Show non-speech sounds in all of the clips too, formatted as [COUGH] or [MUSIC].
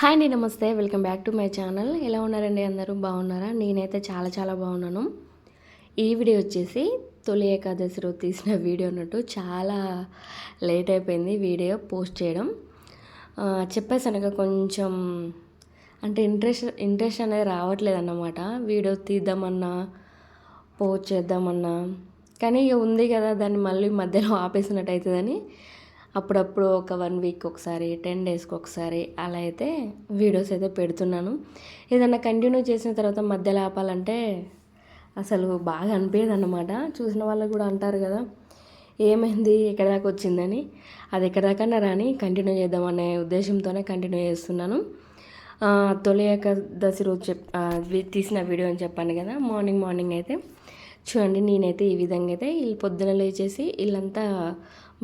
Hi అండి నమస్తే. Welcome back to my channel. ఎలా ఉన్నారండి అందరూ? బాగున్నారా? నేనైతే చాలా చాలా బాగున్నాను. ఈ వీడియో వచ్చేసి తొలి ఏకాదశి రోజు తీసిన వీడియో అన్నట్టు చాలా లేట్ అయిపోయింది వీడియో పోస్ట్ చేయడం. చెప్పేసనక కొంచెం అంటే ఇంట్రెస్ట్ ఇంట్రెస్ట్ అనేది రావట్లేదు అన్నమాట. వీడియో తీద్దామన్నా పోస్ట్ చేద్దామన్నా. కానీ ఇక ఉంది కదా దాన్ని మళ్ళీ మధ్యలో ఆపేసినట్టు అవుతుందని అప్పుడప్పుడు ఒక వన్ వీక్ ఒకసారి టెన్ డేస్కి ఒకసారి అలా అయితే వీడియోస్ అయితే పెడుతున్నాను. ఏదన్నా కంటిన్యూ చేసిన తర్వాత మధ్యలో ఆపాలంటే అసలు బాగా అనిపించదు అనమాట చూసిన వాళ్ళు కూడా అంటారు కదా ఏమైంది ఎక్కడ దాకా వచ్చిందని? అది ఎక్కడ దాకా రాని కంటిన్యూ చేద్దామనే ఉద్దేశంతోనే కంటిన్యూ చేస్తున్నాను. ఆ, తొలి ఏకాదశి రోజు చెప్ తీసిన వీడియో అని చెప్పాను కదా మార్నింగ్ మార్నింగ్ అయితే. చూడండి నేనైతే ఈ విధంగా అయితే ఇల్లు పొద్దున లేచేసి ఇల్లంతా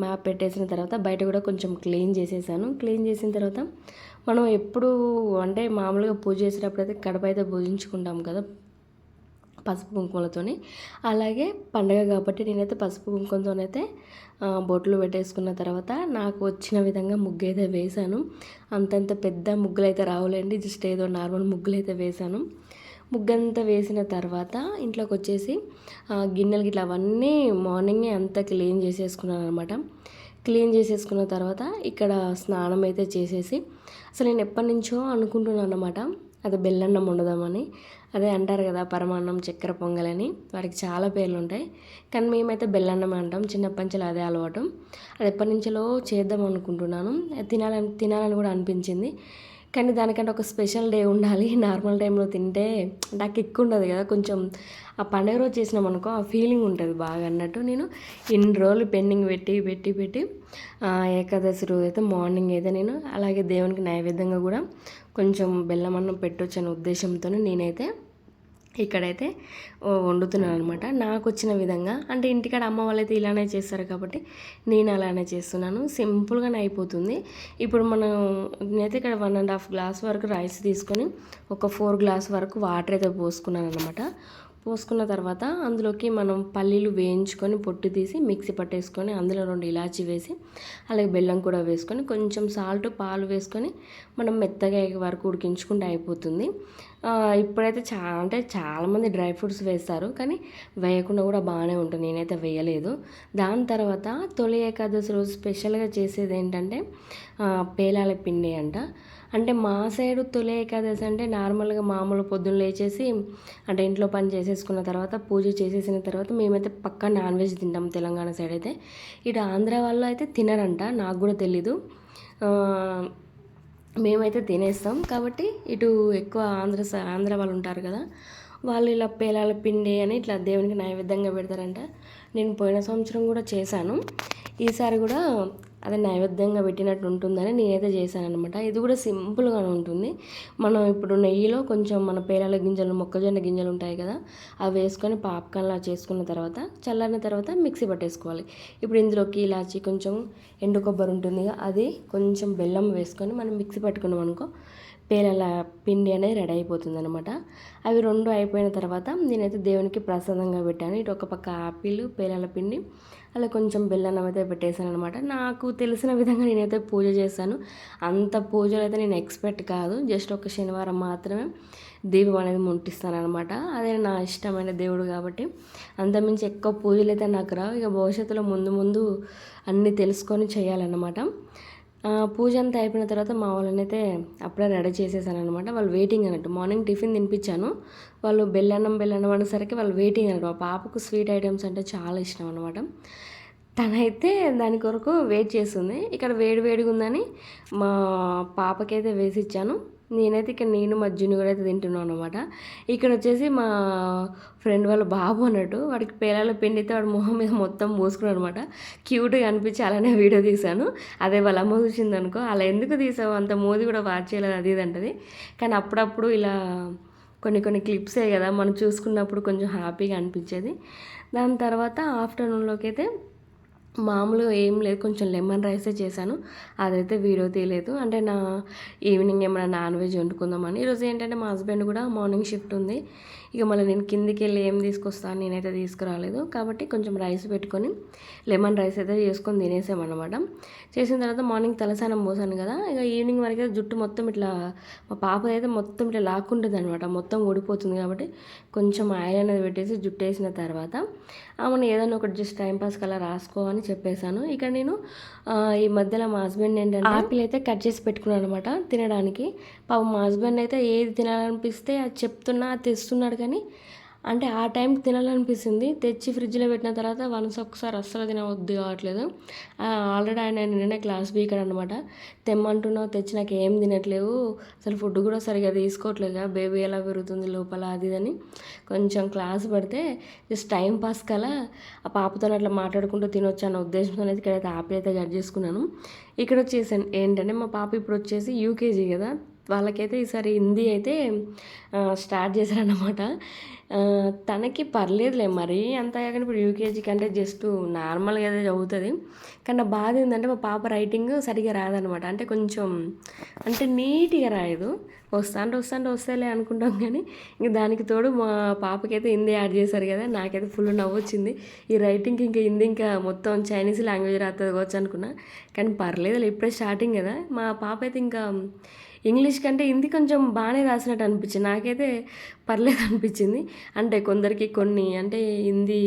మ్యాప్ పెట్టేసిన తర్వాత బయట కూడా కొంచెం క్లీన్ చేసేసాను. క్లీన్ చేసిన తర్వాత మనం ఎప్పుడు అంటే మామూలుగా పూజ చేసేటప్పుడు అయితే కడప అయితే పూజించుకుంటాం కదా పసుపు కుంకుమలతోని. అలాగే పండగ కాబట్టి నేనైతే పసుపు కుంకుమతోనైతే బొట్లు పెట్టేసుకున్న తర్వాత నాకు వచ్చిన విధంగా ముగ్గు అయితే వేశాను. అంతంత పెద్ద ముగ్గులు అయితే రావులేండి జస్ట్ ఏదో నార్మల్ ముగ్గులు అయితే వేశాను. ముగ్గంతా వేసిన తర్వాత ఇంట్లోకి వచ్చేసి గిన్నెలు గిట్ల అవన్నీ మార్నింగే అంతా క్లీన్ చేసేసుకున్నాను అనమాట క్లీన్ చేసేసుకున్న తర్వాత ఇక్కడ స్నానం అయితే చేసేసి అసలు నేను ఎప్పటి నుంచో అనుకుంటున్నాను అనమాట అది బెల్లన్నం వండుదామని. అదే అంటారు కదా పరమాన్నం చక్కెర పొంగలని వాటికి చాలా పేర్లు ఉంటాయి. కానీ మేమైతే బెల్లన్నం అంటాం చిన్నప్పటి నుంచి అదే అలవాటు. అది ఎప్పటి నుంచో చేద్దాం అనుకుంటున్నాను. తినాలని తినాలని కూడా అనిపించింది. కానీ దానికంటే ఒక స్పెషల్ డే ఉండాలి. [LAUGHS] నార్మల్ టైంలో తింటే నాకు ఎక్కువ ఉండదు కదా. కొంచెం ఆ పండుగ రోజు చేసినాం అనుకో ఆ ఫీలింగ్ ఉంటుంది బాగా అన్నట్టు నేను ఇన్ని రోజులు పెండింగ్ పెట్టి పెట్టి పెట్టి ఏకాదశి రోజు అయితే మార్నింగ్ అయితే నేను అలాగే దేవునికి నైవేద్యంగా కూడా కొంచెం బెల్లం అన్నం పెట్టొచ్చు అనే ఉద్దేశంతో నేనైతే ఇక్కడైతే వండుతున్నాను అనమాట నాకు వచ్చిన విధంగా అంటే ఇంటికాడ అమ్మ వాళ్ళైతే ఇలానే చేస్తారు కాబట్టి నేను అలానే చేస్తున్నాను. సింపుల్గానే అయిపోతుంది. ఇప్పుడు మనం నేనైతే ఇక్కడ వన్ అండ్ హాఫ్ గ్లాస్ వరకు రైస్ తీసుకొని ఒక ఫోర్ గ్లాస్ వరకు వాటర్ అయితే పోసుకున్నాను అనమాట పోసుకున్న తర్వాత అందులోకి మనం పల్లీలు వేయించుకొని పొట్టు తీసి మిక్సీ పట్టేసుకొని అందులో రెండు ఇలాచి వేసి అలాగే బెల్లం కూడా వేసుకొని కొంచెం సాల్ట్ పాలు వేసుకొని మనం మెత్తగా వరకు ఉడికించుకుంటే అయిపోతుంది. ఇప్పుడైతే చా అంటే చాలామంది డ్రై ఫ్రూట్స్ వేస్తారు కానీ వేయకుండా కూడా బాగానే ఉంటుంది. నేనైతే వేయలేదు. దాని తర్వాత తొలి ఏకాదశి రోజు స్పెషల్గా చేసేది ఏంటంటే పేలాల పిండి అంట. అంటే మా సైడు తొలి ఏకాదశి అంటే నార్మల్గా మామూలు పొద్దున్న లేచేసి అంటే ఇంట్లో పని చేసేసుకున్న తర్వాత పూజ చేసేసిన తర్వాత మేమైతే పక్కా నాన్ వెజ్ తింటాం తెలంగాణ సైడ్ అయితే. ఇటు ఆంధ్ర వాళ్ళు అయితే తినరంట నాకు కూడా తెలీదు. మేమైతే తినేస్తాం. కాబట్టి ఇటు ఎక్కువ ఆంధ్ర స- ఆంధ్ర వాళ్ళు ఉంటారు కదా వాళ్ళు ఇలా పేలాల పిండి అని ఇట్లా దేవునికి నైవేద్యంగా పెడతారంట. నేను పోయిన సంవత్సరం కూడా చేశాను. ఈసారి కూడా అదే నైవేద్యంగా పెట్టినట్టు ఉంటుందని నేనైతే చేశాను అనమాట ఇది కూడా సింపుల్గానే ఉంటుంది. మనం ఇప్పుడు నెయ్యిలో కొంచెం మన పేలాల గింజలు మొక్కజొన్న గింజలు ఉంటాయి కదా అవి వేసుకొని పాప్కార్న్లా చేసుకున్న తర్వాత చల్లారిన తర్వాత మిక్సీ పట్టేసుకోవాలి. ఇప్పుడు ఇందులోకి ఇలాచి కొంచెం ఎండు కొబ్బరి ఉంటుంది అది కొంచెం బెల్లం వేసుకొని మనం మిక్సీ పట్టుకున్నాం అనుకో పేలల పిండి అనేది రెడీ అయిపోతుంది అనమాట అవి రెండు అయిపోయిన తర్వాత నేనైతే దేవునికి ప్రసాదంగా పెట్టాను. ఇటు ఒక పక్క ఆపిల్ పేలల పిండి అలా కొంచెం బెల్లం అయితే పెట్టేశాను అనమాట నాకు తెలిసిన విధంగా నేనైతే పూజ చేశాను. అంత పూజలు అయితే నేను ఎక్స్పెక్ట్ కాదు. జస్ట్ ఒక శనివారం మాత్రమే దీపం అనేది ముట్టిస్తాను అనమాట అదే నా ఇష్టమైన దేవుడు కాబట్టి అంతమించి ఎక్కువ పూజలు అయితే నాకు రావు. ఇక భవిష్యత్తులో ముందు ముందు అన్నీ తెలుసుకొని చేయాలన్నమాట. పూజ అంతా అయిపోయిన తర్వాత మా వాళ్ళని అయితే అప్పుడే రెడీ చేసేసాను అనమాట వాళ్ళు వెయిటింగ్ అన్నట్టు. మార్నింగ్ టిఫిన్ తినిపించాను. వాళ్ళు బెల్లన్నం బెల్లన్నం అనేసరికి వాళ్ళు వెయిటింగ్ అన్నట్టు. మా పాపకు స్వీట్ ఐటమ్స్ అంటే చాలా ఇష్టం అనమాట తనైతే దాని కొరకు వెయిట్ చేస్తుంది. ఇక్కడ వేడి వేడిగా ఉందని మా పాపకైతే వేసి ఇచ్చాను. నేనైతే ఇక్కడ నేను మా కూడా అయితే తింటున్నాను అనమాట ఇక్కడ వచ్చేసి మా ఫ్రెండ్ వాళ్ళ బాబు అన్నట్టు వాడికి పేలాల పిండి అయితే వాడి మొహం మీద మొత్తం మూసుకున్నాడు అనమాట క్యూట్గా అనిపించి అలానే వీడియో తీశాను. అదే వాళ్ళ అమ్మ చూసింది అనుకో అలా ఎందుకు తీసావు? అంత మోది కూడా వాచ్ చేయలేదు అది ఇది అంటది. కానీ అప్పుడప్పుడు ఇలా కొన్ని కొన్ని క్లిప్సే కదా మనం చూసుకున్నప్పుడు కొంచెం హ్యాపీగా అనిపించేది. దాని తర్వాత ఆఫ్టర్నూన్లోకి అయితే మామూలుగా ఏం లేదు కొంచెం లెమన్ రైసే చేశాను. అదైతే వీడియో తీయలేదు. అంటే నా ఈవినింగ్ ఏమైనా నాన్ వెజ్ వండుకుందామని. ఈరోజు ఏంటంటే మా హస్బెండ్ కూడా మార్నింగ్ షిఫ్ట్ ఉంది. ఇక మళ్ళీ నేను కిందికి వెళ్ళి ఏం తీసుకొస్తాను నేనైతే తీసుకురాలేదు. కాబట్టి కొంచెం రైస్ పెట్టుకొని లెమన్ రైస్ అయితే చేసుకొని తినేసామన్నమాట. చేసిన తర్వాత మార్నింగ్ తలసానం పోసాను కదా ఇక ఈవినింగ్ వరకు జుట్టు మొత్తం ఇట్లా మా పాప అయితే మొత్తం ఇట్లా లాక్కుంటుంది అనమాట మొత్తం ఊడిపోతుంది కాబట్టి కొంచెం ఆయిల్ అనేది పెట్టేసి జుట్టు వేసిన తర్వాత ఆమెను ఏదైనా ఒకటి జస్ట్ టైంపాస్ కల్లా రాసుకో అని చెప్పేశాను. ఇక్కడ నేను ఈ మధ్యలో మా హస్బెండ్ ఏంటంటే ఆపిల్ అయితే కట్ చేసి పెట్టుకున్నాను అనమాట తినడానికి. పాపం మా హస్బెండ్ అయితే ఏది తినాలనిపిస్తే అది చెప్తున్నా అది తెస్తున్నాడు కానీ అంటే ఆ టైంకి తినాలనిపిస్తుంది. తెచ్చి ఫ్రిడ్జ్లో పెట్టిన తర్వాత వన్స్ ఒకసారి అస్సలు తినవద్దు కావట్లేదు. ఆల్రెడీ ఆయన నిన్ననే క్లాస్ బీకర్ అనమాట తెమ్మంటున్నావు తెచ్చి నాకు ఏం తినట్లేవు. అసలు ఫుడ్ కూడా సరిగా తీసుకోవట్లేదు బేబీ ఎలా పెరుగుతుంది లోపల అది అని కొంచెం క్లాస్ పడితే జస్ట్ టైం పాస్ కల ఆ పాపతో అట్లా మాట్లాడుకుంటూ తినొచ్చు అన్న ఉద్దేశంతో అయితే ఇక్కడైతే ఆపిల్ అయితే కట్ చేసుకున్నాను. ఇక్కడ వచ్చేసి ఏంటంటే మా పాప ఇప్పుడు వచ్చేసి యూకేజీ కదా. వాళ్ళకైతే ఈసారి హిందీ అయితే స్టార్ట్ చేశారన్నమాట. తనకి పర్లేదులే మరి అంత కానీ ఇప్పుడు యూకేజీ కంటే జస్ట్ నార్మల్గా అయితే చదువుతుంది. కానీ నా బాధ ఏంటంటే మా పాప రైటింగ్ సరిగా రాదనమాట అంటే కొంచెం అంటే నీట్గా రాయదు. వస్తాంటే వస్తాంటే వస్తేలే అనుకుంటాం కానీ ఇంక దానికి తోడు మా పాపకైతే హిందీ యాడ్ చేశారు కదా నాకైతే ఫుల్ నవ్వు వచ్చింది ఈ రైటింగ్కి ఇంకా హిందీ ఇంకా మొత్తం చైనీస్ లాంగ్వేజ్ రాస్తుంది కావచ్చు అనుకున్నా. కానీ పర్లేదు ఇప్పుడే స్టార్టింగ్ కదా. మా పాప అయితే ఇంకా ఇంగ్లీష్ కంటే హిందీ కొంచెం బాగానే రాసినట్టు అనిపించింది. నాకైతే పర్లేదు అనిపించింది. అంటే కొందరికి కొన్ని అంటే హిందీ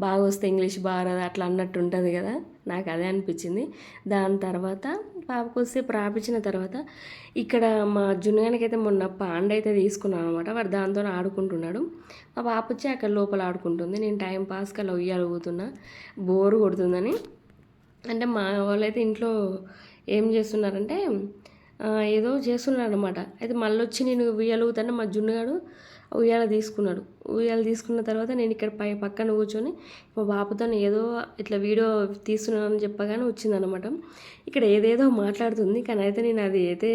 బాగా వస్తే ఇంగ్లీష్ బాగా అట్లా అన్నట్టు ఉంటుంది కదా. నాకు అదే అనిపించింది. దాని తర్వాత పాపకు వస్తే ప్రాపించిన తర్వాత ఇక్కడ మా జున్నుగానికి అయితే మొన్న పాండ అయితే తీసుకున్నాను అనమాట వాడు దాంతో ఆడుకుంటున్నాడు. మా పాప వచ్చి అక్కడ లోపల ఆడుకుంటుంది. నేను టైం పాస్కి అలా ఉయ్యాలుగుతున్నా బోరు కొడుతుందని. అంటే మా వాళ్ళైతే ఇంట్లో ఏం చేస్తున్నారంటే ఏదో చేస్తున్నాడు అనమాట అయితే మళ్ళీ వచ్చి నేను ఉయ్యాలుగుతాను మా జున్నుగాడు ఉయ్యాల తీసుకున్నాడు. ఉయ్యాల తీసుకున్న తర్వాత నేను ఇక్కడ పై పక్కన కూర్చొని మా బాబుతో ఏదో ఇట్లా వీడియో తీస్తున్నానని చెప్పగానే వచ్చిందనమాట. ఇక్కడ ఏదేదో మాట్లాడుతుంది కానీ అయితే నేను అది అయితే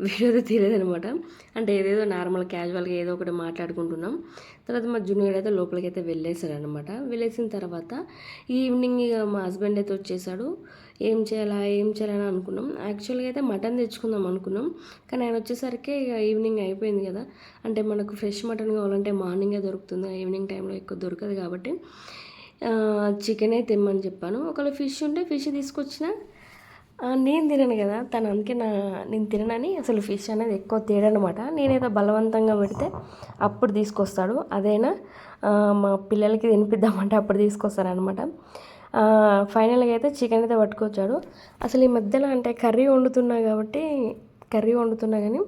వీడియో తీయలేదనమాట. అంటే ఏదేదో నార్మల్ క్యాజువల్గా ఏదో ఒకటి మాట్లాడుకుంటున్నాం. తర్వాత మా జూనియర్ అయితే లోపలికి అయితే వెళ్ళేసారనమాట వెళ్ళేసిన తర్వాత ఈవినింగ్ ఇక మా హస్బెండ్ అయితే వచ్చేసాడు. ఏం చేయాలా ఏం చేయాలని అనుకున్నాం. యాక్చువల్గా అయితే మటన్ తెచ్చుకుందాం అనుకున్నాం. కానీ ఆయన వచ్చేసరికి ఇక ఈవినింగ్ అయిపోయింది కదా. అంటే మనకు ఫ్రెష్ మటన్ కావాలంటే మార్నింగ్ దొరుకుతుంది. ఈవినింగ్ టైంలో ఎక్కువ దొరకదు కాబట్టి చికెనే తెమ్మని చెప్పాను. ఒకవేళ ఫిష్ ఉంటే ఫిష్ తీసుకొచ్చిన నేను తినను కదా. తను అందుకే నా నేను తిననని అసలు ఫిష్ అనేది ఎక్కువ తేడనమాట. నేనేదో బలవంతంగా పెడితే అప్పుడు తీసుకొస్తాడు. అదైనా మా పిల్లలకి తినిపిద్దామంటే అప్పుడు తీసుకొస్తారనమాట. ఫైనల్గా అయితే చికెన్ అయితే పట్టుకొచ్చాడు. అసలు ఈ మధ్యలో అంటే కర్రీ వండుతున్నా కాబట్టి కర్రీ వండుతున్నా కానీ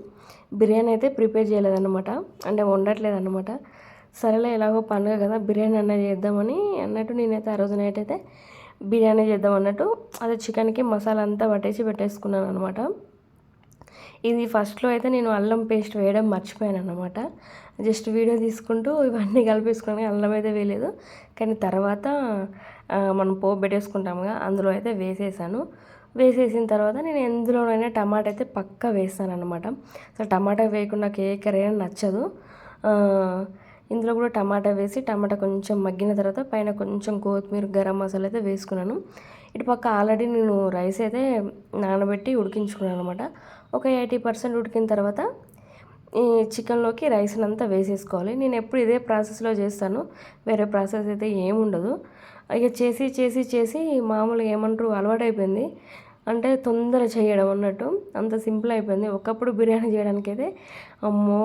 బిర్యానీ అయితే ప్రిపేర్ చేయలేదన్నమాట. అంటే వండట్లేదన్నమాట. సరేలే ఎలాగో పండుగ కదా బిర్యానీ అన్న చేద్దామని అన్నట్టు నేనైతే ఆ రోజు నైట్ అయితే బిర్యానీ చేద్దాం అన్నట్టు అదే చికెన్కి మసాలా అంతా పట్టేసి పెట్టేసుకున్నాను అనమాట ఇది ఫస్ట్లో అయితే నేను అల్లం పేస్ట్ వేయడం మర్చిపోయాను అనమాట జస్ట్ వీడియో తీసుకుంటూ ఇవన్నీ కలిపేసుకున్నాను అల్లం అయితే వేయలేదు. కానీ తర్వాత మనం పోపు పెట్టేసుకుంటాముగా అందులో అయితే వేసేసాను. వేసేసిన తర్వాత నేను ఎందులోనైనా టమాటా అయితే పక్కా వేస్తాను అనమాట సో టమాటా వేయకుండా ఏ కర్రీ అయినా నచ్చదు ఇందులో కూడా టమాటా వేసి టమాటా కొంచెం మగ్గిన తర్వాత పైన కొంచెం కొత్తిమీర గరం మసాలా అయితే వేసుకున్నాను. ఇటు పక్క ఆల్రెడీ నేను రైస్ అయితే నానబెట్టి ఉడికించుకున్నాను అనమాట. ఒక ఎయిటీ పర్సెంట్ ఉడికిన తర్వాత ఈ చికెన్లోకి రైస్ని అంతా వేసేసుకోవాలి. నేను ఎప్పుడు ఇదే ప్రాసెస్లో చేస్తాను. వేరే ప్రాసెస్ అయితే ఏముండదు. ఇక చేసి చేసి చేసి మామూలుగా ఏమంటారు అలవాటైపోయింది. అంటే తొందర చేయడం అన్నట్టు. అంత సింపుల్ అయిపోయింది. ఒకప్పుడు బిర్యానీ చేయడానికి అయితే అమ్మో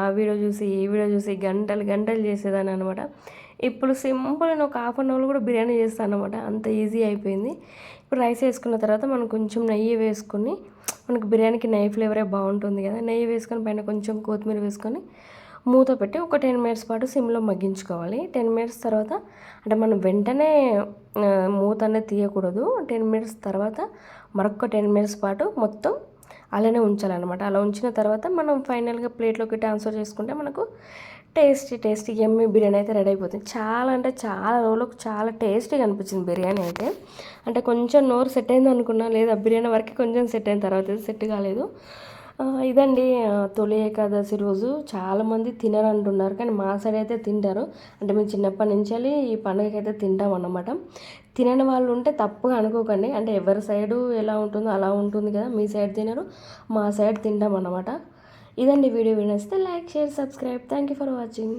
ఆ వీడియో చూసి ఈ వీడియో చూసి గంటలు గంటలు చేసేదాన్ని అనమాట ఇప్పుడు సింపుల్ నేను ఒక హాఫ్ అన్ అవర్ కూడా బిర్యానీ చేస్తాను అనమాట అంత ఈజీ అయిపోయింది. ఇప్పుడు రైస్ వేసుకున్న తర్వాత మనం కొంచెం నెయ్యి వేసుకొని మనకు బిర్యానీకి నెయ్యి ఫ్లేవరే బాగుంటుంది కదా. నెయ్యి వేసుకొని పైన కొంచెం కొత్తిమీర వేసుకొని మూత పెట్టి ఒక టెన్ మినిట్స్ పాటు సిమ్లో మగ్గించుకోవాలి. టెన్ మినిట్స్ తర్వాత అంటే మనం వెంటనే మూత అనేది తీయకూడదు. టెన్ మినిట్స్ తర్వాత మరొక టెన్ మినిట్స్ పాటు మొత్తం అలానే ఉంచాలన్నమాట. అలా ఉంచిన తర్వాత మనం ఫైనల్గా ప్లేట్లోకి ట్రాన్స్ఫర్ చేసుకుంటే మనకు టేస్టీ టేస్టీ ఎమ్మి బిర్యానీ అయితే రెడీ అయిపోతుంది. చాలా అంటే చాలా రోజులకు చాలా టేస్టీగా అనిపించింది బిర్యానీ అయితే. అంటే కొంచెం నోరు సెట్ అయింది అనుకున్నా లేదా బిర్యానీ వరకు కొంచెం సెట్ అయిన తర్వాత సెట్ కాలేదు. ఇదండి తొలి ఏకాదశి రోజు. చాలామంది తినరు అంటున్నారు కానీ మా సైడ్ అయితే తింటారు. అంటే మేము చిన్నప్పటి నుంచి వెళ్ళి ఈ పండుగకి అయితే తింటాం అన్నమాట. తినని వాళ్ళు ఉంటే తప్పుగా అనుకోకండి. అంటే ఎవరి సైడు ఎలా ఉంటుందో అలా ఉంటుంది కదా మీ సైడ్ తినరు మా సైడ్ తింటాం అన్నమాట. ఇదండి video వినేస్తే like share subscribe. Thank you for watching